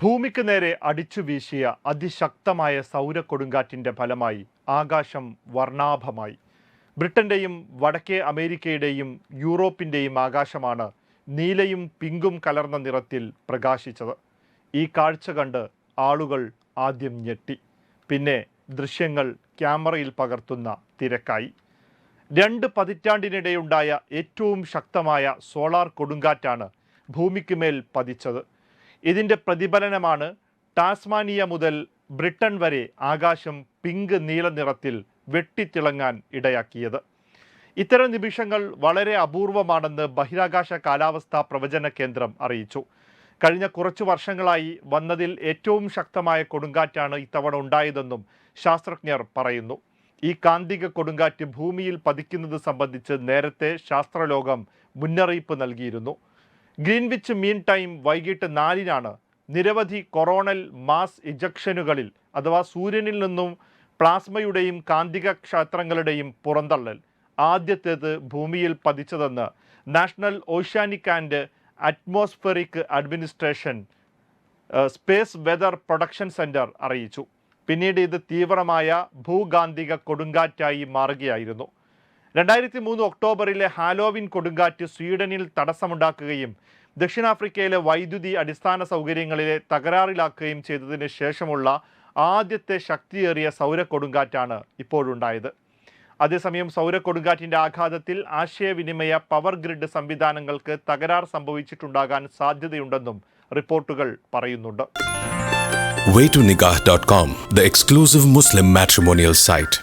ഭൂമിക്ക് നേരെ അടിച്ചു വീശിയ അതിശക്തമായ സൗര കൊടുങ്കാറ്റിന്റെ ഫലമായി ആകാശം വർണാഭമായി. ബ്രിട്ടന്റെയും വടക്കേ അമേരിക്കയുടെയും യൂറോപ്പിന്റെയും ആകാശമാണ് നീലയും പിങ്കും കലർന്ന നിറത്തിൽ പ്രകാശിച്ചത്. ഈ കാഴ്ച കണ്ട് ആളുകൾ ആദ്യം ഞെട്ടി. പിന്നെ ദൃശ്യങ്ങൾ ക്യാമറയിൽ പകർത്തുന്ന തിരക്കായി. രണ്ട് പതിറ്റാണ്ടിനിടെയുണ്ടായ ഏറ്റവും ശക്തമായ സോളാർ കൊടുങ്കാറ്റാണ് ഭൂമിക്ക് മേൽ പതിച്ചത്. ഇതിന്റെ പ്രതിഫലനമാണ് ടാസ്മാനിയ മുതൽ ബ്രിട്ടൻ വരെ ആകാശം പിങ്ക് നീല നിറത്തിൽ വെട്ടിത്തിളങ്ങാൻ ഇടയാക്കിയത്. ഇത്തരം നിമിഷങ്ങൾ വളരെ അപൂർവമാണെന്ന് ബഹിരാകാശ കാലാവസ്ഥാ പ്രവചന കേന്ദ്രം അറിയിച്ചു. കഴിഞ്ഞ കുറച്ചു വർഷങ്ങളായി വന്നതിൽ ഏറ്റവും ശക്തമായ കൊടുങ്കാറ്റാണ് ഇത്തവണ ഉണ്ടായതെന്നും ശാസ്ത്രജ്ഞർ പറയുന്നു. ഈ കാന്തിക കൊടുങ്കാറ്റ് ഭൂമിയിൽ പതിക്കുന്നത് സംബന്ധിച്ച് നേരത്തെ ശാസ്ത്രലോകം മുന്നറിയിപ്പ് നൽകിയിരുന്നു. ഗ്രീൻവിച്ച് മീൻ ടൈം വൈകിട്ട് നാലിനാണ്. നിരവധി കൊറോണൽ മാസ് ഇജക്ഷനുകളിൽ അഥവാ സൂര്യനിൽ നിന്നും പ്ലാസ്മയുടെയും കാന്തിക ക്ഷേത്രങ്ങളുടെയും പുറന്തള്ളൽ. ആദ്യത്തേത് ഭൂമിയിൽ പതിച്ചതെന്ന് national oceanic and atmospheric administration space weather production centre അറിയിച്ചു. പിന്നീട് ഇത് തീവ്രമായ ഭൂകാന്തിക കൊടുങ്കാറ്റായി മാറുകയായിരുന്നു. രണ്ടായിരത്തി മൂന്ന് ഒക്ടോബറിലെ ഹാലോവിൻ കൊടുങ്കാറ്റ് സ്വീഡനിൽ തടസ്സമുണ്ടാക്കുകയും ദക്ഷിണാഫ്രിക്കയിലെ വൈദ്യുതി അടിസ്ഥാന സൗകര്യങ്ങളിലെ തകരാറിലാക്കുകയും ചെയ്തതിന് ശേഷമുള്ള ആദ്യത്തെ ശക്തിയേറിയ സൗര കൊടുങ്കാറ്റാണ് ഇപ്പോഴുണ്ടായത് അതേസമയം സൗര കൊടുങ്കാറ്റിന്റെ ആഘാതത്തിൽ ആശയവിനിമയ പവർ ഗ്രിഡ് സംവിധാനങ്ങൾക്ക് തകരാർ സംഭവിച്ചിട്ടുണ്ടാകാൻ സാധ്യതയുണ്ടെന്നും റിപ്പോർട്ടുകൾ പറയുന്നുണ്ട് waytonikah.com, the exclusive Muslim matrimonial site.